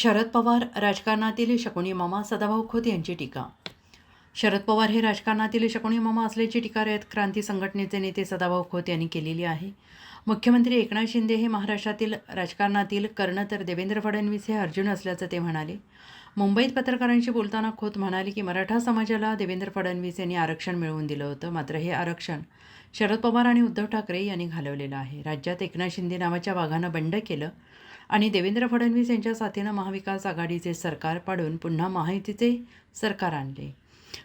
शरद पवार राजकारणातील शकुनी मामा सदाभाऊ खोत यांची टीका. शरद पवार हे राजकारणातील शकुनी मामा असल्याची टीका रयत क्रांती संघटनेचे नेते सदाभाऊ खोत यांनी केलेली आहे. मुख्यमंत्री एकनाथ शिंदे हे महाराष्ट्रातील राजकारणातील कर्ण तर देवेंद्र फडणवीस हे अर्जुन असल्याचं ते म्हणाले. मुंबईत पत्रकारांशी बोलताना खोत म्हणाले की मराठा समाजाला देवेंद्र फडणवीस यांनी आरक्षण मिळवून दिलं होतं मात्र हे आरक्षण शरद पवार आणि उद्धव ठाकरे यांनी घालवलेलं आहे. राज्यात एकनाथ शिंदे नावाच्या वाघानं बंड केलं. आणि देवेंद्र फडणवीस यांच्या साथीनं महाविकास आघाडीचे सरकार पाडून पुन्हा महायुतीचे सरकार आणले.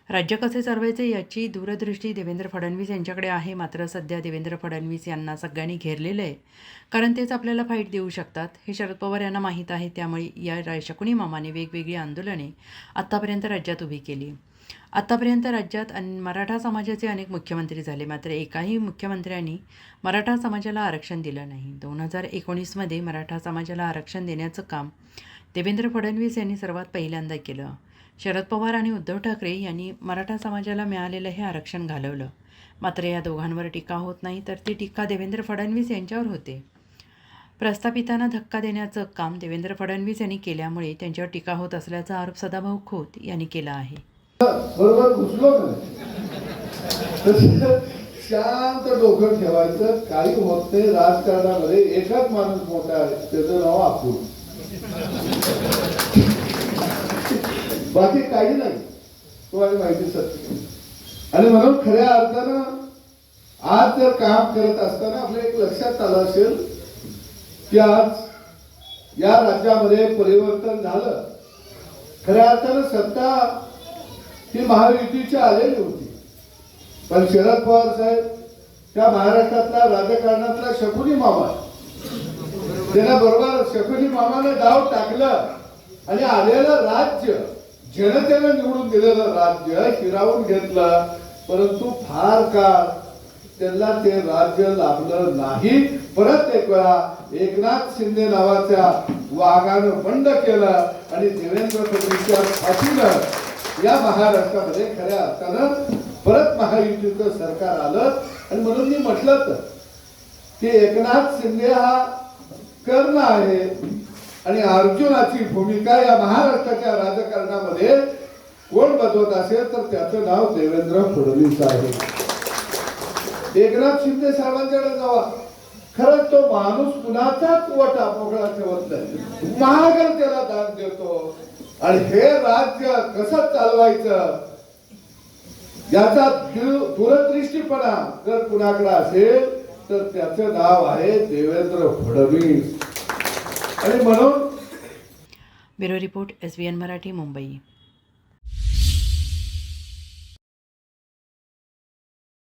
राज्य कसे चालवायचे याची दूरदृष्टी देवेंद्र फडणवीस यांच्याकडे आहे. मात्र सध्या देवेंद्र फडणवीस यांना सगळ्यांनी घेरलेलं आहे. कारण तेच आपल्याला फाईट देऊ शकतात. हे शरद पवार यांना माहीत आहे. त्यामुळे या शकुनी मामाने वेगवेगळी आंदोलने आत्तापर्यंत राज्यात उभी केली. आतापर्यंत राज्यात अन मराठा समाजाचे अनेक मुख्यमंत्री झाले. मात्र एकाही मुख्यमंत्र्यांनी मराठा समाजाला आरक्षण दिलं नाही. दोन हजार एकोणीसमध्ये मराठा समाजाला आरक्षण देण्याचं काम देवेंद्र फडणवीस यांनी सर्वात पहिल्यांदा केलं. शरद पवार आणि उद्धव ठाकरे यांनी मराठा समाजाला मिळालेलं हे आरक्षण घालवलं. मात्र या दोघांवर टीका होत नाही तर ती टीका देवेंद्र फडणवीस यांच्यावर होते. प्रस्थापितांना धक्का देण्याचं काम देवेंद्र फडणवीस यांनी केल्यामुळे त्यांच्यावर टीका होत असल्याचा आरोप सदाभाऊ खोत यांनी केला आहे. बरोबर घुसलो ना तसं शांत डोकं ठेवायचं. काही होत नाही राजकारणामध्ये. एकच माणूस मोठा आहे. त्याचं नाव अपूर. बाकी काही नाही. तुम्हाला माहिती सत्य. आणि म्हणून खऱ्या अर्थानं आज जर काम करत असताना आपल्या एक लक्षात आलं असेल की आज या राज्यामध्ये परिवर्तन झालं. खऱ्या अर्थानं सत्ता ती महायुतीची आलेली होती. पण शरद पवार साहेब त्या महाराष्ट्रातल्या राजकारणातला शकुनी मामा. त्याला बरोबर शकुनी मामाने डाव टाकलं आणि आलेलं राज्य जनतेनं निवडून दिलेलं राज्य हिरावून घेतलं. परंतु फार काळ त्यांना ते राज्य लाभलं नाही. परत एक वेळा एकनाथ शिंदे नावाच्या वाघानं बंड केलं आणि देवेंद्र फडणवीसच्या फाशीनं या महाराष्ट्रामध्ये खऱ्या अर्थानं परत महायुतीचं सरकार आलं आणि म्हणून मी म्हटलं तर की एकनाथ शिंदे हा कर्ण आहे आणि अर्जुनाची भूमिका या महाराष्ट्राच्या राजकारणामध्ये कोण बजवत असेल तर त्याचं नाव देवेंद्र फडणवीस आहे. एकनाथ शिंदे साहेबांच्याकडे जावा. खरंच तो माणूस कुणाचाच वटा मोकळा ठेवत नाही. महागड त्याला दान देतो. आणि हे राज्य कसं चालवायचं? याचा दूरदृष्टीपणा जर कुणाकडे असेल तर त्याचं नाव आहे देवेंद्र फडणवीस. आणि म्हणून bureau report S B N Marathi Mumbai.